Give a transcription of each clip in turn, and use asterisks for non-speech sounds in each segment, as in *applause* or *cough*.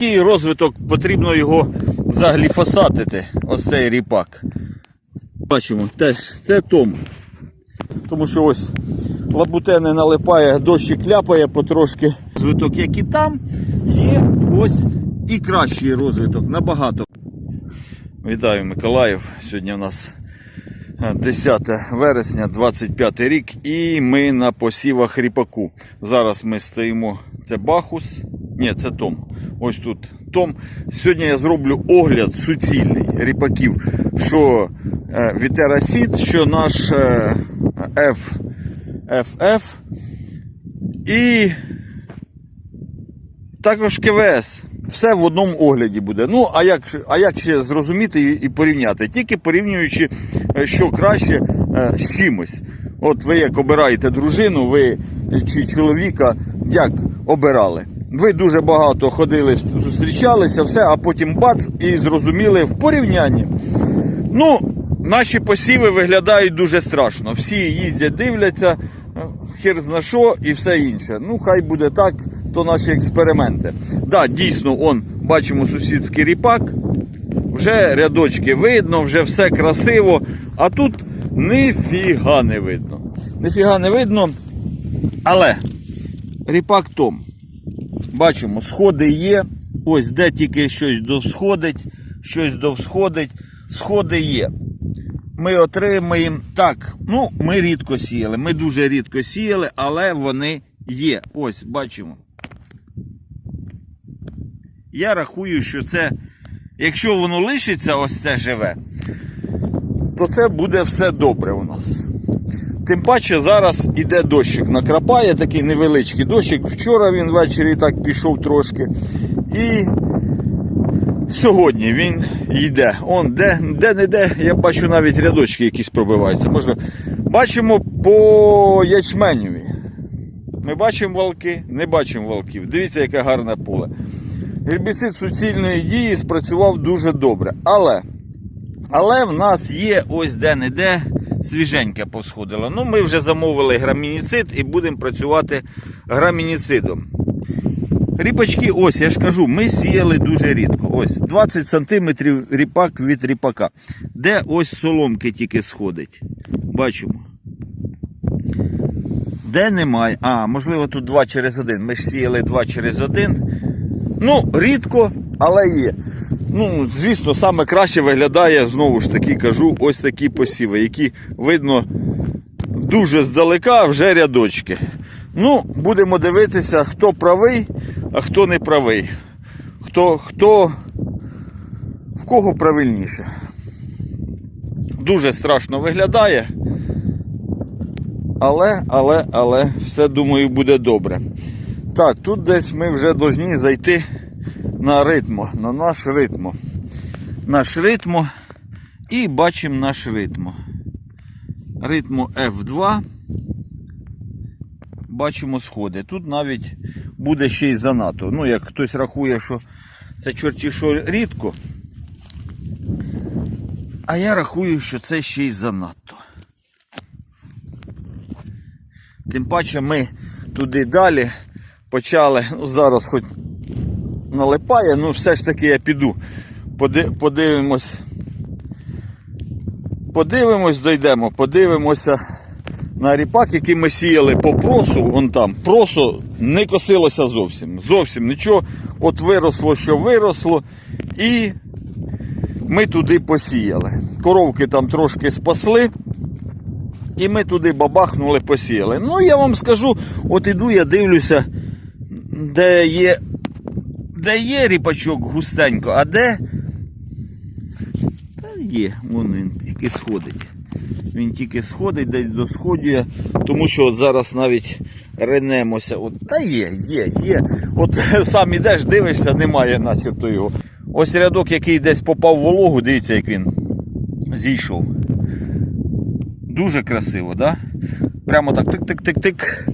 Який розвиток потрібно його загліфосатити, ось цей ріпак. Бачимо, теж це том. Тому що ось лабуте не налипає, дощик ляпає потрошки. Розвиток, як і там, є ось і кращий розвиток набагато. Вітаю Миколаїв. Сьогодні у нас е, 10 вересня, 25 рік, і ми на посівах ріпаку. Зараз ми стоїмо. Це Бахус. Ні, це Том. Ось тут Том. Сьогодні я зроблю огляд суцільний ріпаків, що е, Вітерасід, що наш е, F, FF і також КВС. Все в одному огляді буде. Ну, а як, а як ще зрозуміти і, порівняти? Тільки порівнюючи, е, що краще е, з чимось. От ви як обираєте дружину, ви чи чоловіка, як обирали? Ви дуже багато ходили, зустрічалися, все, а потім бац і зрозуміли в порівнянні. Ну, наші посіви виглядають дуже страшно. Всі їздять, дивляться, е, хер зна що і все інше. Ну, хай буде так, то наші експерименти. Да, дійсно, он, бачимо сусідський ріпак, вже рядочки видно, вже все красиво, а тут ніфіга не видно. Ніфіга не видно, але ріпак том. Бачимо, сходи є. Ось де тільки щось досходить, щось довсходить, сходи є. Ми отримаємо так. Ну, ми рідко сіяли. Ми дуже рідко сіяли, але вони є. Ось, бачимо. Я рахую, що це, якщо воно лишиться, ось це живе, то це буде все добре у нас. Тим паче зараз іде дощик, накрапає такий невеличкий дощик. Вчора він ввечері так пішов трошки. І сьогодні він йде. Он де, де не де, я бачу навіть рядочки якісь пробиваються. Можна... Бачимо по ячменюві. Ми бачимо валки, не бачимо валків. Дивіться, яке гарне поле. Гербіцид суцільної дії спрацював дуже добре. Але, але в нас є ось де-не-де свіженьке посходило. Ну, ми вже замовили грамініцид і будемо працювати грамініцидом. Ріпачки, ось я ж кажу, ми сіяли дуже рідко. Ось 20 см ріпак від ріпака. Де ось соломки тільки сходить. Bачимо. Де немає. А, можливо, тут 2 через 1. Ми ж сіяли 2 через 1. Ну, рідко, але є. Ну, звісно, саме краще виглядає, знову ж таки кажу, ось такі посіви, які видно дуже здалека вже рядочки. Ну, будемо дивитися, хто правий, а хто не правий. Хто, хто в кого правильніше. Дуже страшно виглядає. Але, але, але, все думаю буде добре. Так, тут десь ми вже повинні зайти на ритмо, на наш ритмо. Наш ритмо і бачимо наш ритмо. Ритмо F2. Бачимо сходи. Тут навіть буде ще й занадто. Ну, як хтось рахує, що це чорті що рідко. А я рахую, що це ще й занадто. Тим паче ми туди далі почали, ну зараз хоч налипає, ну все ж таки я піду. Поди- Подивимось. Подивимось, дійдемо, подивимося на ріпак, який ми сіяли по просу, вон там. Просо не косилося зовсім. Зовсім нічого. От виросло, що виросло, і ми туди посіяли. Коровки там трошки спасли. І ми туди бабахнули, посіяли. Ну, я вам скажу, от іду, я дивлюся, де є, де є ріпачок густенько, а де. Та є, вон він тільки сходить. Він тільки сходить, десь досходює, тому що от зараз навіть ренемося. От, та є, є, є. От *laughs* сам ідеш, дивишся, немає начебто його. Ось рядок, який десь попав в вологу, дивіться, як він зійшов. Дуже красиво, да? Прямо так тик-тик-тик-тик.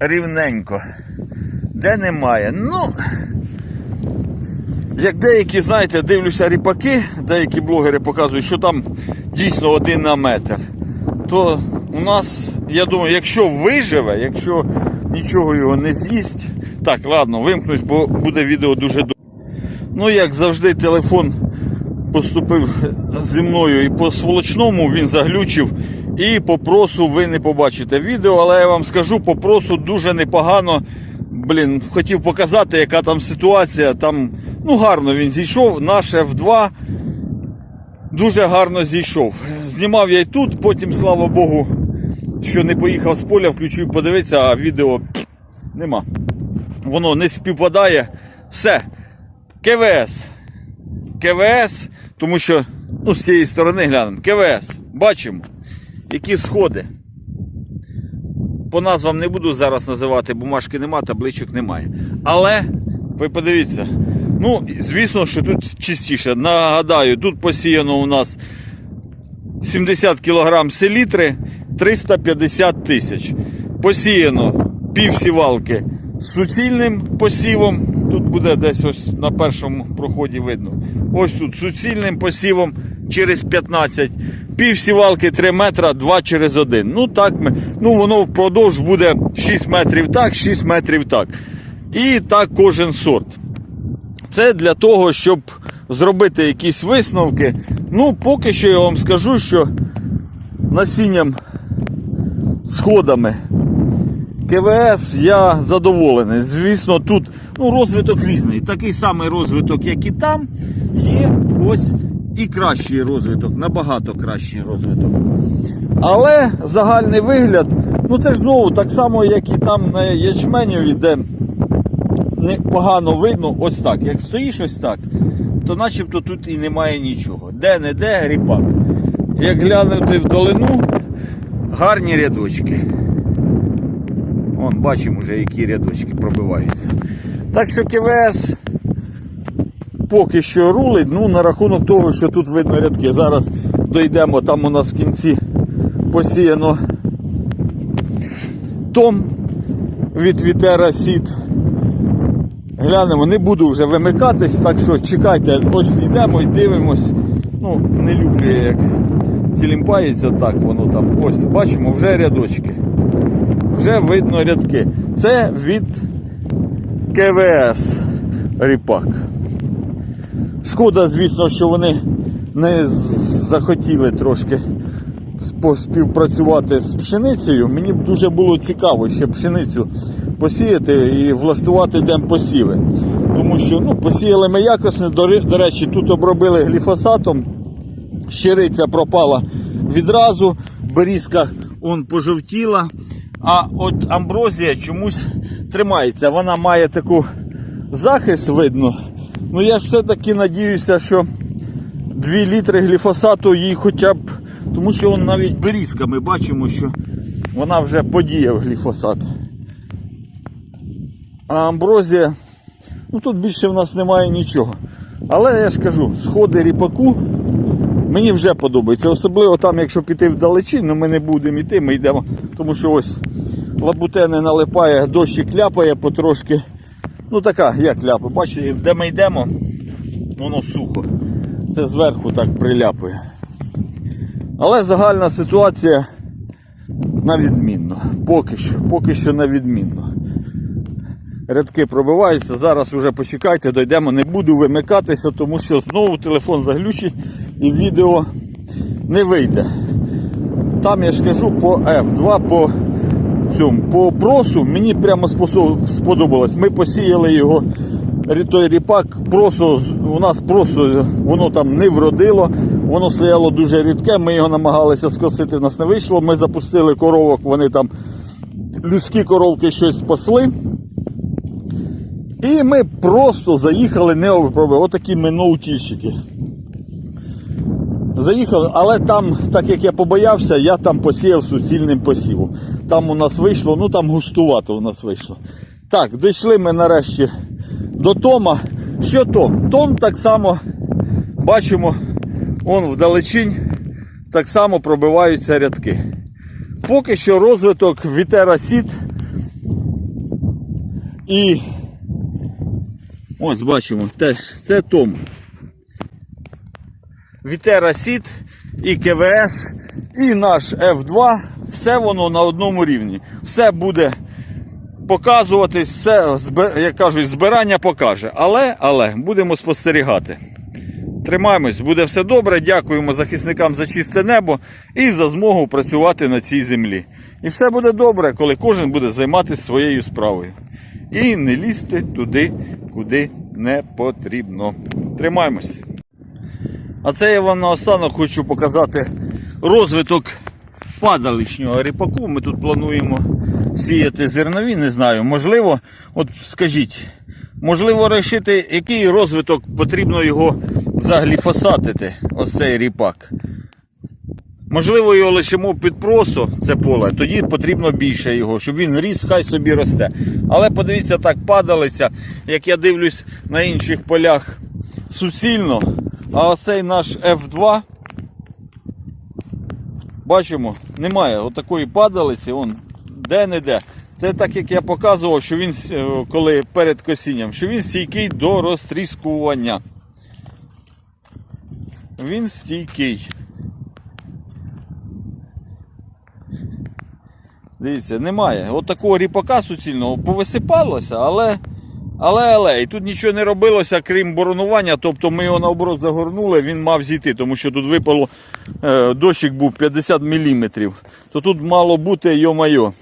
Рівненько. Де немає. Ну. Як деякі, знаєте, дивлюся ріпаки, деякі блогери показують, що там дійсно один на метр. То у нас, я думаю, якщо виживе, якщо нічого його не з'їсть. Так, ладно, вимкнуть, бо буде відео дуже довго. Ну, як завжди, телефон поступив зі мною і по сволочному він заглючив. І по просу ви не побачите відео, але я вам скажу, по просу дуже непогано. Блін, хотів показати, яка там ситуація. Там ну гарно він зійшов. Наш F2 дуже гарно зійшов. Знімав я й тут, потім, слава Богу, що не поїхав з поля, включив подивитися, а відео пф, нема. Воно не співпадає. Все. КВС. КВС, тому що ну, з цієї сторони глянемо. КВС. Бачимо, які сходи. По назвам не буду зараз називати, бумажки нема, табличок немає. Але ви подивіться. Ну, звісно, що тут чистіше. Нагадаю, тут посіяно у нас 70 кг селітри 350 тисяч. Посіяно пів сівалки з суцільним посівом. Тут буде десь ось на першому проході видно. Ось тут суцільним посівом через 15. Пів сівалки 3 метра, 2 через 1. Ну так ми. Ну воно впродовж буде 6 метрів так, 6 метрів так. І так кожен сорт. Це для того, щоб зробити якісь висновки. Ну, поки що я вам скажу, що насінням сходами КВС я задоволений. Звісно, тут ну, розвиток різний. Такий самий розвиток, як і там, є ось і кращий розвиток, набагато кращий розвиток. Але загальний вигляд, ну це ж знову так само, як і там на ячменю, де непогано видно, ось так. Як стоїш ось так, то начебто тут і немає нічого. Де-не-де ріпак. Як глянути в долину, гарні рядочки. Вон, бачимо вже, які рядочки пробиваються. Так що КВС поки що рулить, ну на рахунок того, що тут видно рядки. Зараз дійдемо, там у нас в кінці посіяно том від Вітера Сіт. Глянемо, не буду вже вимикатись, так що чекайте, ось йдемо і дивимось. Ну, не люблю як тілімпається так, воно там. Ось, бачимо, вже рядочки. Вже видно рядки. Це від КВС ріпак. Шкода, звісно, що вони не захотіли трошки співпрацювати з пшеницею. Мені б дуже було цікаво ще пшеницю посіяти і влаштувати демпосіви. Тому що ну, посіяли ми до, до речі, тут обробили гліфосатом, щириця пропала відразу, берізка он пожовтіла, а от амброзія чомусь тримається. Вона має таку захист видно. Ну я ж все-таки надіюся, що 2 літри гліфосату їй хоча б. Тому що он навіть берізка, ми бачимо, що вона вже подіяв гліфосат. А амброзія, ну тут більше в нас немає нічого. Але я ж кажу, сходи ріпаку мені вже подобається. Особливо там, якщо піти вдалечінь, ну ми не будемо йти, ми йдемо, тому що ось лабутени налипає, дощик ляпає потрошки. Ну така, як ляпа. Бачите, де ми йдемо, воно сухо. Це зверху так приляпує. Але загальна ситуація на відмінно. Поки що, поки що на відмінно. Рядки пробиваються, зараз вже почекайте, дойдемо, не буду вимикатися, тому що знову телефон заглючить і відео не вийде. Там я ж кажу по F2, по цьому, по просу мені прямо сподобалось. Ми посіяли його, той ріпак, просо, у нас просто воно там не вродило, воно стояло дуже рідке, ми його намагалися скосити, в нас не вийшло. Ми запустили коровок, вони там людські коровки щось спасли. І ми просто заїхали не обробили. Отакі ми ноутільщики. Заїхали, але там, так як я побоявся, я там посіяв суцільним посівом. Там у нас вийшло, ну там густувато у нас вийшло. Так, дійшли ми нарешті до Тома. Що Том? Том так само бачимо, он вдалечінь так само пробиваються рядки. Поки що розвиток Вітера Сіт і ось бачимо, теж це Том. Вітера Сіт і КВС, і наш F2, все воно на одному рівні. Все буде показуватись, все, як кажуть, збирання покаже. Але, але будемо спостерігати. Тримаємось, буде все добре. Дякуємо захисникам за чисте небо і за змогу працювати на цій землі. І все буде добре, коли кожен буде займатися своєю справою. І не лізти туди, куди не потрібно. Тримаємось. А це я вам наостанок хочу показати розвиток падаличнього ріпаку. Ми тут плануємо сіяти зернові, не знаю. Можливо, от скажіть, можливо, вирішити, який розвиток потрібно його загліфосатити, ось цей ріпак. Можливо, його лишимо під просо, це поле, тоді потрібно більше його, щоб він ріс, хай собі росте. Але подивіться, так падалиця, як я дивлюсь на інших полях суцільно. А оцей наш F2, бачимо, немає отакої падалиці, он де-не-де. Це так як я показував, що він е, коли перед косінням, що він стійкий до розтріскування. Він стійкий. Дивіться, немає. От такого ріпака суцільного повисипалося, але. Але, але, і тут нічого не робилося, крім боронування. Тобто ми його наоборот загорнули, він мав зійти, тому що тут випало е, дощик був 50 мм. То тут мало бути йо-майо.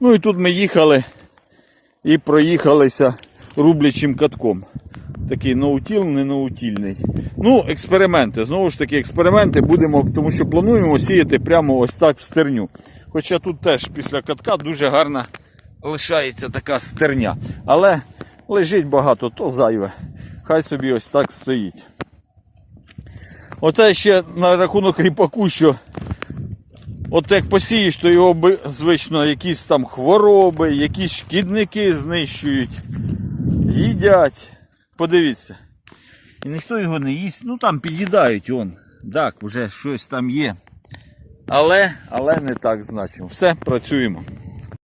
Ну і тут ми їхали і проїхалися рублячим катком. Такий ноутіл, не ноутільний. Ну, експерименти. Знову ж таки, експерименти будемо, тому що плануємо сіяти прямо ось так в стерню. Хоча тут теж після катка дуже гарна лишається така стерня. Але лежить багато, то зайве. Хай собі ось так стоїть. Оце ще на рахунок ріпаку, що от як посієш, то його звично якісь там хвороби, якісь шкідники знищують, їдять. Подивіться. І ніхто його не їсть. Ну там під'їдають он. Так, вже щось там є. Але, але не так значимо. Все, працюємо.